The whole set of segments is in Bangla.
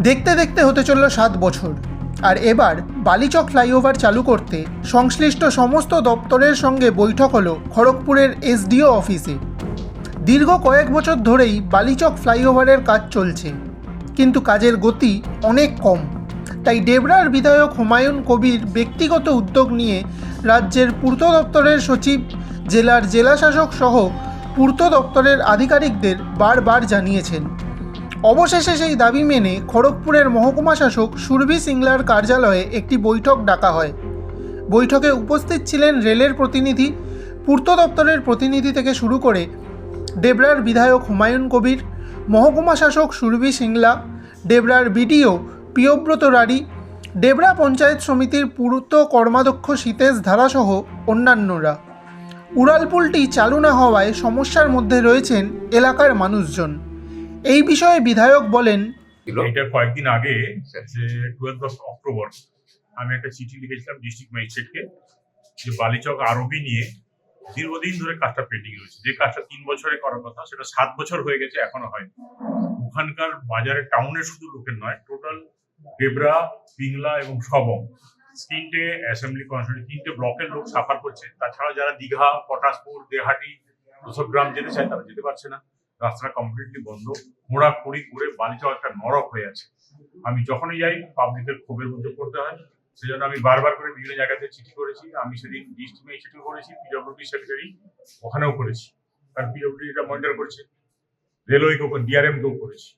দেখতে দেখতে হতে চলল সাত বছর। আর এবার বালিচক ফ্লাইওভার চালু করতে সংশ্লিষ্ট সমস্ত দপ্তরের সঙ্গে বৈঠক হলো খড়গপুরের এসডিও অফিসে। দীর্ঘ কয়েক বছর ধরেই বালিচক ফ্লাইওভারের কাজ চলছে। কিন্তু কাজের গতি অনেক কম। তাই ডেবরার বিধায়ক হুমায়ুন কবির ব্যক্তিগত উদ্যোগ নিয়ে রাজ্যের পূর্ত দপ্তরের সচিব, জেলার জেলাশাসক সহ পূর্ত দপ্তরের আধিকারিকদের বারবার জানিয়েছেন। অবশেষে সেই দাবি মেনে খড়গপুরের মহকুমা শাসক সুরভি সিংলার কার্যালয়ে একটি বৈঠক ডাকা হয়। বৈঠকে উপস্থিত ছিলেন রেলের প্রতিনিধি, পূর্ত দপ্তরের প্রতিনিধি থেকে শুরু করে ডেবরার বিধায়ক হুমায়ুন কবির, মহকুমা শাসক সুরভি সিংলা ডেবরার বিডিও প্রিয়ব্রত রাড়ি ডেবরা পঞ্চায়েত সমিতির পূর্ত কর্মাধ্যক্ষ সীতেশ ধারাসহ অন্যান্যরা। উড়ালপুলটি চালু না হওয়ায় সমস্যার মধ্যে রয়েছেন এলাকার মানুষজন। এই বিষয়ে বিধায়ক বলেন ছিল এটা কয়েকদিন আগে যে টুয়েলভ অফ অক্টোবর আমি একটা চিঠি লিখেছিলাম ডিস্ট্রিক্ট ম্যাজিস্ট্রেটকে যে বালিচক আরবি নিয়ে দীর্ঘদিন ধরে কাজটা পেন্ডিং রয়েছে। যে কাজটা তিন বছরে করার কথা সেটা সাত বছর হয়ে গেছে এখনও হয়নি। ওখানকার বাজারে টাউনের শুধু লোকের নয় টোটাল ডেবরা পিংলা এবং সবং তিনটে অ্যাসেম্বলি কনস্টিটিউন্সি তিনটে ব্লকের লোক সাফার করছে। তাছাড়া যারা দীঘা পটাশপুর দেহাটি ওসব গ্রাম যেতে চায় তারা যেতে পারছে না। রাস্তাটা কমপ্লিটলি বন্ধ। মোড়া কুড়ি করে বালিচক একটা নরক হয়ে আছে। আমি যখনই যাই পাবলিকের ক্ষোভের মধ্যে পড়তে হয়। সেজন্য আমি বারবার করে বিভিন্ন জায়গাতে চিঠি করেছি। আমি সেদিন ডিস্ট্রিক্টে চিঠি করেছি পিডব্লিউডি সেক্রেটারি ওখানেও করেছি। কারণ পিডব্লিউডি এটা মনিটর করছে। ডিআরএম কেও করেছি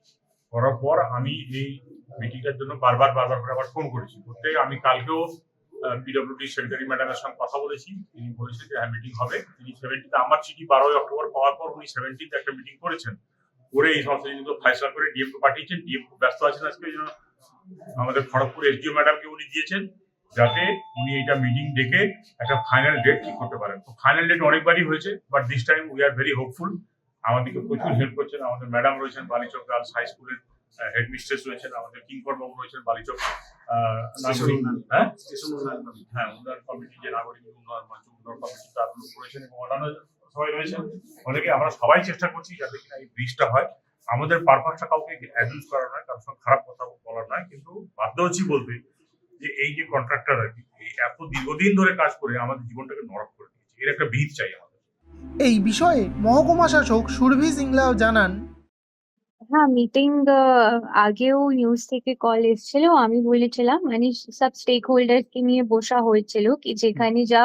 করার পর আমি এই মিটিংটার জন্য বারবার বারবার করে আবার ফোন করেছি। করতে আমি কালকেও পিডব্লিউডি সেক্রেটারি ম্যাডামের সঙ্গে কথা বলেছি। তিনি বলেছেন যে হ্যাঁ মিটিং হবে। তিনি সেভেন্টিতে আমার চিঠি বারোই অক্টোবর পাওয়ার পর উনি সেভেন্টিতে একটা মিটিং করেছেন। করে এই সমস্ত ফাইসলা করে ডিএম পাঠিয়েছেন। ডিএম ব্যস্ত আছেন আজকে জন্য। আমাদের খড়গপুর এসডিও ম্যাডামকে উনি দিয়েছেন যাতে উনি এটা মিটিং ডেকে একটা ফাইনাল ডেট ঠিক করতে পারেন। তো ফাইনাল ডেট অনেকবারই হয়েছে but this time we are very hopeful আমাদেরকে প্রচুর হেল্প করছেন। আমাদের ম্যাডাম রয়েছেন বালিচক গার্লস হাই স্কুলের হেড মিস্ট্রেস রয়েছেন আমাদের কিঙ্কর বাবু রয়েছেন বালিচক নাগরিক। হ্যাঁ? হ্যাঁ উন্নয়ন কমিটি যে নাগরিক উন্নয়ন মঞ্চ উন্নয়ন কমিটি তার লোক রয়েছেন এবং অন্যান্য সবাই রয়েছেন। অনেকে আমরা সবাই চেষ্টা করছি যাতে কিনা এই ব্রিজটা হয়। আমাদের পারপাসটা কাউকে অ্যাবিউজ করা নয় কারোর সঙ্গে খারাপ কথা বলার নয় কিন্তু বাধ্য হচ্ছি বলতে যে এই যে কন্ট্রাক্টর আর কি এই এত দীর্ঘদিন ধরে কাজ করে আমাদের জীবনটাকে নরক করে দিয়েছে। এর একটা ভিত চাই আমাদের। এই বিষয়ে মহকুমা শাসক সুরভি সিংলাও জানান হ্যাঁ মিটিং আগেও নিউজ থেকে কল এসেছিল। আমি বলেছিলাম মানে সব স্টেক হোল্ডার কে নিয়ে বসা হয়েছিল কি যেখানে যা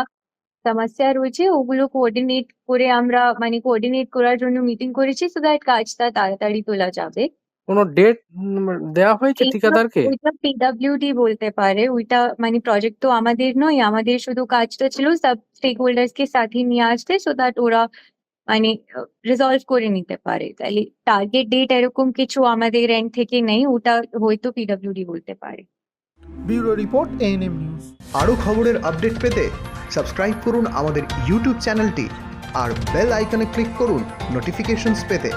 সমস্যা রয়েছে ওগুলো কোঅর্ডিনেট করে আমরা মানে কোঅর্ডিনেট করার জন্য মিটিং করেছি। সো দ্যাট কাজটা তাড়াতাড়ি তোলা যাবে। কোনো ডেট দেওয়া হয়েছে ঠিকাদারকে? ওইটা পিডব্লিউডি বলতে পারে। ওইটা মানে প্রজেক্ট তো আমাদের নয় আমাদের শুধু কাজটা ছিল। সব স্টেক হোল্ডার্স কে সাথে নিয়ে আসতে সো দ্যাট ওরা মানে রিজলভ করে নিতে পারে। তাহলে টার্গেট ডেট এরকম কিছু আমাদের এন্ড থেকে নেই, ওটা হয়তো পিডব্লিউডি বলতে পারে। Bureau report ANM news. আরও খবরের আপডেট পেতে সাবস্ক্রাইব করুন আমাদের ইউটিউব চ্যানেলটি আর বেল আইকনে ক্লিক করুন নোটিফিকেশনস পেতে।